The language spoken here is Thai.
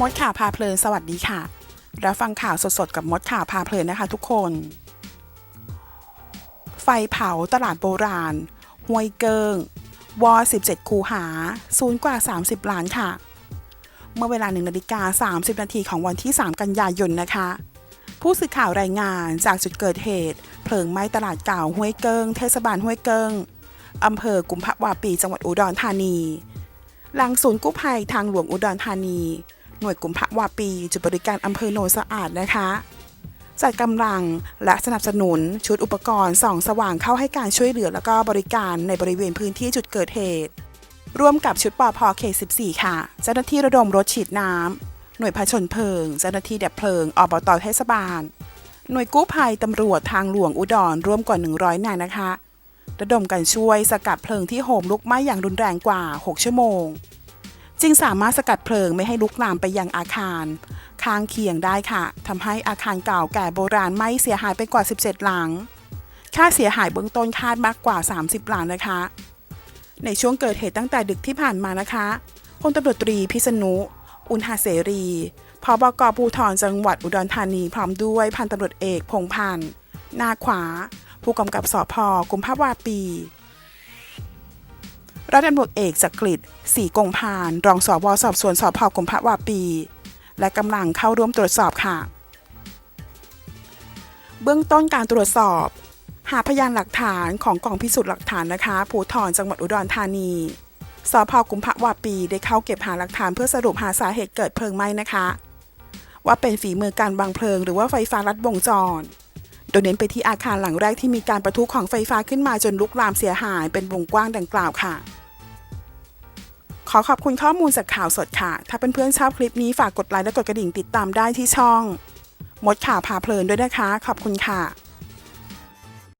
มดข่าวพาเพลินสวัสดีค่ะ รับฟังข่าวสดๆกับมดข่าวพาเพลินนะคะทุกคน ไฟเผาตลาดโบราณห้วยเกิงวอ17 คูหา ศูนย์กว่า 30 ล้านค่ะ เมื่อเวลา1นาฬิกา30 นาทีของวันที่ 3 กันยายนนะคะ ผู้สื่อข่าวรายงานจากจุดเกิดเหตุ เพลิงไหม้ตลาดเก่าห้วยเกิง เทศบาลห้วยเกิงอำเภอกุมภาวาปี จังหวัดอุดรธานี หลังศูนย์กู้ภัยทางหลวงอุดรธานี หน่วยกุมภาวาปี จุดบริการอำเภอโนนสะอาดนะคะ จัดกำลังและสนับสนุนชุดอุปกรณ์ส่องสว่างเข้าให้การช่วยเหลือแล้วก็บริการในบริเวณพื้นที่จุดเกิดเหตุ ร่วมกับชุดปอพเขต14 ค่ะ เจ้าหน้าที่ระดมรถฉีดน้ำหน่วยผชนเพลิง เจ้าหน้าที่ดับเพลิงอบตเทศบาล หน่วยกู้ภัยตำรวจทางหลวงอุดรร่วมกว่า 100นายนะคะระดมกันช่วยสกัดเพลิงที่โหมลุกไหม้อย่างรุนแรงกว่า 6 ชั่วโมง จึงสามารถสกัดเพลิงไม่ให้ลุกลามไปยังอาคารข้างเคียงได้ค่ะทำให้อาคารเก่าแก่โบราณไม้เสียหายไปกว่า 17 หลัง ค่าเสียหายเบื้องต้นคาดมากกว่า 30 หลังนะคะ ในช่วงเกิดเหตุตั้งแต่ดึกที่ผ่านมานะคะพลตำรวจตรีพิษณุ อุณหาเสรีพบกภูธรจังหวัดอุดรธานีพร้อมด้วยพันตำรวจเอกพงษ์พันธ์นาขวา ผู้กำกับสพกุมภาวาปี รัฐตำรวจเอกจักริดศรีกงพาน รองสอบวสอบสวนสอบพกุมภาวาปี และกำลังเข้าร่วมตรวจสอบค่ะ เบื้องต้นการตรวจสอบ หาพยานหลักฐานของกองพิสูจน์หลักฐานนะคะภูธรจังหวัดอุดรธานีสพกุมภาวาปีได้เข้าเก็บหาหลักฐานเพื่อสรุปหาสาเหตุเกิดเพลิงไหม้นะคะ ว่าเป็นฝีมือการวางเพลิงหรือว่าไฟฟ้าลัดวงจร โดยเน้นไปที่อาคารหลังแรกที่มีการประทุของไฟฟ้าขึ้นมาจนลุกลามเสียหายเป็นวงกว้างดังกล่าวค่ะ ขอขอบคุณข้อมูลจากข่าวสดค่ะ ถ้าเพื่อนๆชอบคลิปนี้ฝากกดไลค์และกดกระดิ่งติดตามได้ที่ช่อง มดข่าวพาเพลินด้วยนะคะ ขอบคุณค่ะ